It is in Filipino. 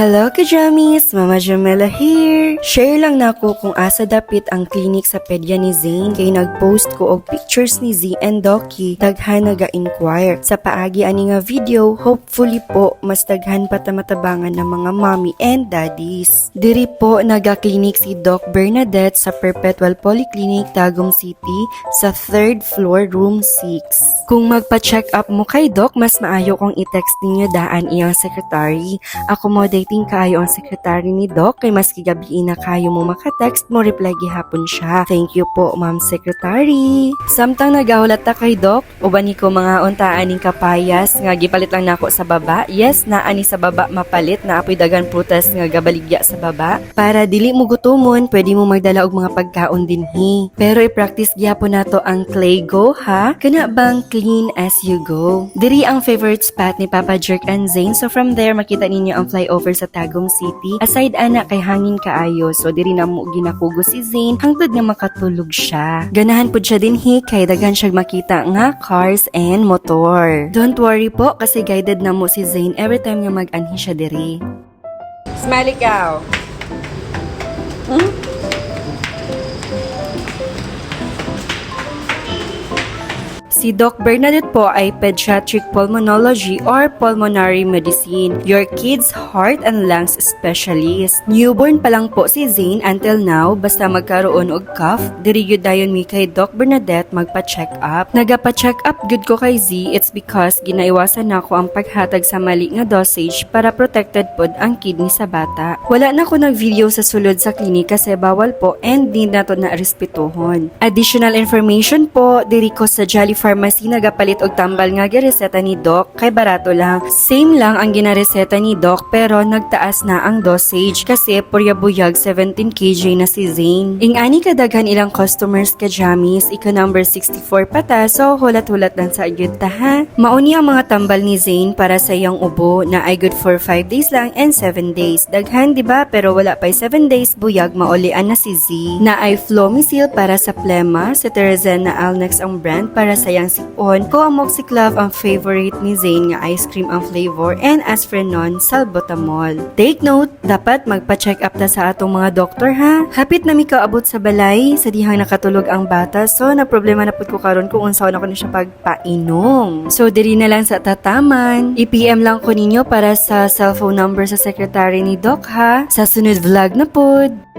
Hello kajamis! Mama Jamela here! Share lang na ako kung asa dapit ang klinik sa pedya ni Zane kay nag-post ko og pictures ni Z and Doki daghan naga-inquire. Sa paagi ani nga video, hopefully po mas daghan pa ta matabangan ng mga mommy and daddies. Diri po naga-clinic si Doc Bernadette sa Perpetual Polyclinic Tagum City sa 3rd floor room 6. Kung magpa-check up mo kay Doc, mas maayo kung i-text ninyo daan iyang secretary. Accommodating kayo ang secretary ni Doc kay mas kigabi na kayo mo makatext mo reply gihapon siya. Thank you po, Ma'am Secretary. Samtang nagahulat ta kay Doc, uban ni ko mga untaan ning kapayas nga gipalit lang nako sa baba. Yes, naa ni sa baba mapalit na apoy dagan prutas nga gabaligya sa baba. Para dili mo gutumon, pwede mo magdala og mga pagkaon dinhi. Pero i-practice gyapon nato ang clay go ha. Kana bang clean as you go. Diri ang favorite spot ni Papa Jerk and Zane. So from there makita ninyo ang flyover sa Tagum City. Aside ana kay hangin kaayo. So diri na mo ginakugo si Zane hangtod nga makatulog siya. Ganahan pud siya dinhi kay daghan siya makita nga cars and motor. Don't worry po kasi guided na mo si Zane every time nga mag-anhi siya diri. Smile ikaw. Si Doc Bernadette po ay Pediatric Pulmonology or Pulmonary Medicine, your kid's heart and lungs specialist. Newborn pa lang po si Zane until now, basta magkaroon og cough, diri gyud dayon mi kay Doc Bernadette magpa-check up. Nagapa-check up gud ko kay Z, it's because ginaiwasan nako ang paghatag sa mali nga dosage para protected pod ang kidney sa bata. Wala na ko nag-video sa sulod sa klinik kasi bawal po and di na to na respetuhon. Additional information po, diri ko sa Jolly Pharmacy nagapalit og tambal nga gireseta ni Doc kay barato lang. Same lang ang ginareseta ni Doc pero nagtaas na ang dosage kasi puryabuyag 17 kg na si Zane. Ingani kadaghan ilang customers ka Jamis, ika number 64 pata so hulat-hulat lang sa agyud ta ha. Mauni ang mga tambal ni Zane para sa iyang ubo na ay good for 5 days lang and 7 days. Daghan di ba pero wala pa 7 days buyag maulian na si Z. Na ay Flomicil para sa plema, Terezen na Alnex ang brand para sa iyang sipon. Ko ang Moxiclove ang favorite ni Zane nga ice cream ang flavor and Asprenon salbutamol. Take note, dapat magpa-check up ta sa atong mga doktor ha. Hapit na mi kaabot sa balay, sa dihang nakatulog ang bata so na problema na pud ko karon kung unsaon ako na siya pagpainom. So diri na lang sa tataman. I-PM lang ko ninyo para sa cellphone number sa secretary ni Doc ha. Sa sunod vlog na pod.